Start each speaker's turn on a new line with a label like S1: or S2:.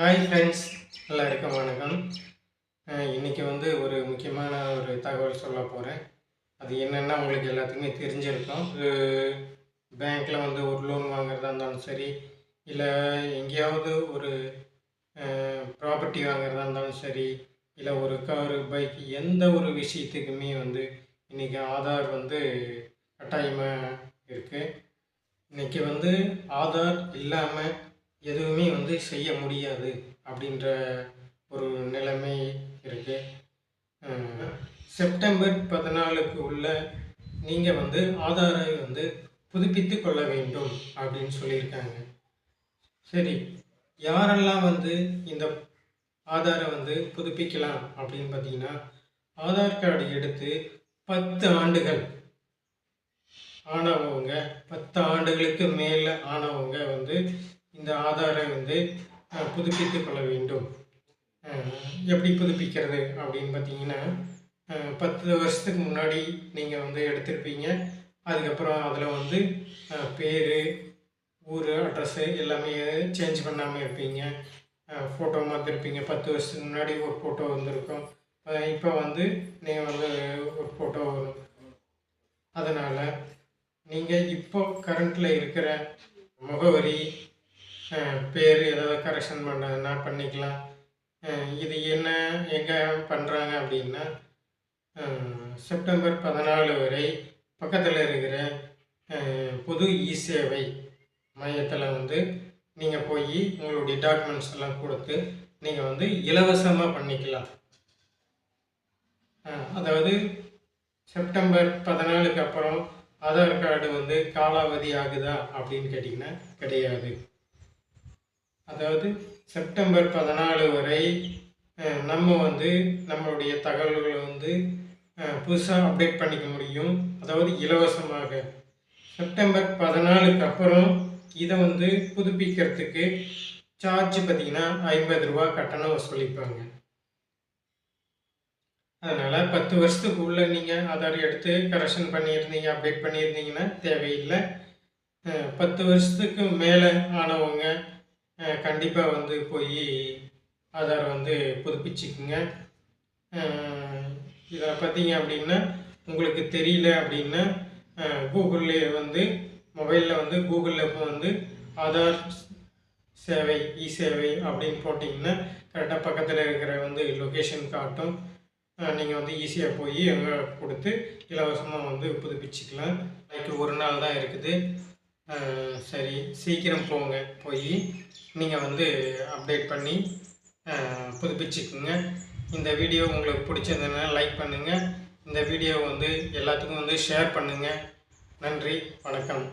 S1: Hi friends எல்லாருக்கும் வணக்கம். இன்றைக்கி இன்னைக்கு வந்து ஒரு முக்கியமான ஒரு தகவல் சொல்ல போகிறேன் அது என்னென்னா உங்களுக்கு எல்லாத்துக்குமே தெரிஞ்சிருக்கும். ஒரு பேங்க்கில் வந்து ஒரு லோன் வாங்குறதா இருந்தாலும் சரி இல்லை எங்கேயாவது ஒரு ப்ராப்பர்ட்டி வாங்குறதா இருந்தாலும் சரி இல்லை ஒரு காரு பைக் எந்த ஒரு விஷயத்துக்குமே வந்து இன்றைக்கி ஆதார் வந்து கட்டாயமாக இருக்குது இன்றைக்கி வந்து ஆதார் இல்லாமல் எதுவுமே வந்து செய்ய முடியாது அப்படின்ற ஒரு நிலைமை இருக்கு. செப்டம்பர் பதினாலுக்கு உள்ள நீங்கள் வந்து ஆதாரை வந்து புதுப்பித்து கொள்ள வேண்டும் அப்படின்னு சொல்லியிருக்காங்க. சரி யாரெல்லாம் வந்து இந்த ஆதாரை வந்து புதுப்பிக்கலாம் அப்படின்னு பார்த்தீங்கன்னா ஆதார் கார்டு எடுத்து பத்து ஆண்டுகள் ஆனவங்க பத்து ஆண்டுகளுக்கு மேலே ஆனவங்க வந்து இந்த ஆதாரை வந்து புதுப்பித்து கொள்ள வேண்டும். எப்படி புதுப்பிக்கிறது அப்படின்னு பார்த்தீங்கன்னா பத்து வருஷத்துக்கு முன்னாடி நீங்கள் வந்து எடுத்திருப்பீங்க. அதுக்கப்புறம் அதில் வந்து பேர் ஊர் அட்ரஸ்ஸு எல்லாமே சேஞ்ச் பண்ணாமல் இருப்பீங்க. ஃபோட்டோ மாற்றிருப்பீங்க பத்து வருஷத்துக்கு முன்னாடி ஒரு ஃபோட்டோ வந்திருக்கும். இப்போ வந்து நீங்கள் வந்து ஒரு ஃபோட்டோ வரும். அதனால் நீங்கள் இப்போ கரண்ட்டில் இருக்கிற முகவரி பேர் ஏதாவது கரெக்ஷன் பண்ணதுன்னா பண்ணிக்கலாம். இது என்ன எங்கே பண்ணுறாங்க அப்படின்னா செப்டம்பர் பதினாலு வரை பக்கத்தில் இருக்கிற புது பொது இ சேவை மையத்தில் வந்து நீங்கள் போய் உங்களுடைய டாக்குமெண்ட்ஸ் எல்லாம் கொடுத்து நீங்கள் வந்து இலவசமாக பண்ணிக்கலாம். அதாவது செப்டம்பர் பதினாலுக்கு அப்புறம் ஆதார் கார்டு வந்து காலாவதி ஆகுதா அப்படின்னு கேட்டிங்கன்னா கிடையாது. அதாவது செப்டம்பர் பதினாலு வரை நம்ம வந்து நம்மளுடைய தகவல்களை வந்து புதுசாக அப்டேட் பண்ணிக்க முடியும். அதாவது இலவசமாக. செப்டம்பர் பதினாலுக்கு அப்புறம் இதை வந்து புதுப்பிக்கிறதுக்கு சார்ஜ் பார்த்திங்கன்னா ஐம்பது ரூபா கட்டணம் வசூலிப்பாங்க. அதனால் பத்து வருஷத்துக்கு உள்ள நீங்கள் ஆதார் எடுத்து கரெக்ஷன் பண்ணியிருந்தீங்க அப்டேட் பண்ணியிருந்தீங்கன்னா தேவையில்லை. பத்து வருஷத்துக்கு மேலே ஆனவங்க கண்டிப்பாக வந்து போய் ஆதார் வந்து புதுப்பிச்சுக்குங்க. இதை பார்த்தீங்க அப்படின்னா உங்களுக்கு தெரியல அப்படின்னா கூகுள்லேயே வந்து மொபைலில் வந்து கூகுளில் இப்போ வந்து ஆதார் சேவை இ சேவை அப்படின்னு போட்டிங்கன்னா கரெக்டாக பக்கத்தில் இருக்கிற வந்து லொக்கேஷன் காட்டும். நீங்கள் வந்து ஈஸியாக போய் அங்கே கொடுத்து இலவசமாக வந்து புதுப்பிச்சுக்கலாம். அதுக்கு ஒரு நாள் தான் இருக்குது. சரி சீக்கிரம் போங்க. போய் நீங்கள் வந்து அப்டேட் பண்ணி புதுப்பிச்சுக்குங்க. இந்த வீடியோ உங்களுக்கு பிடிச்சிருந்ததுன்னா லைக் பண்ணுங்கள் இந்த வீடியோ வந்து எல்லாத்துக்கும் வந்து ஷேர் பண்ணுங்கள் நன்றி வணக்கம்.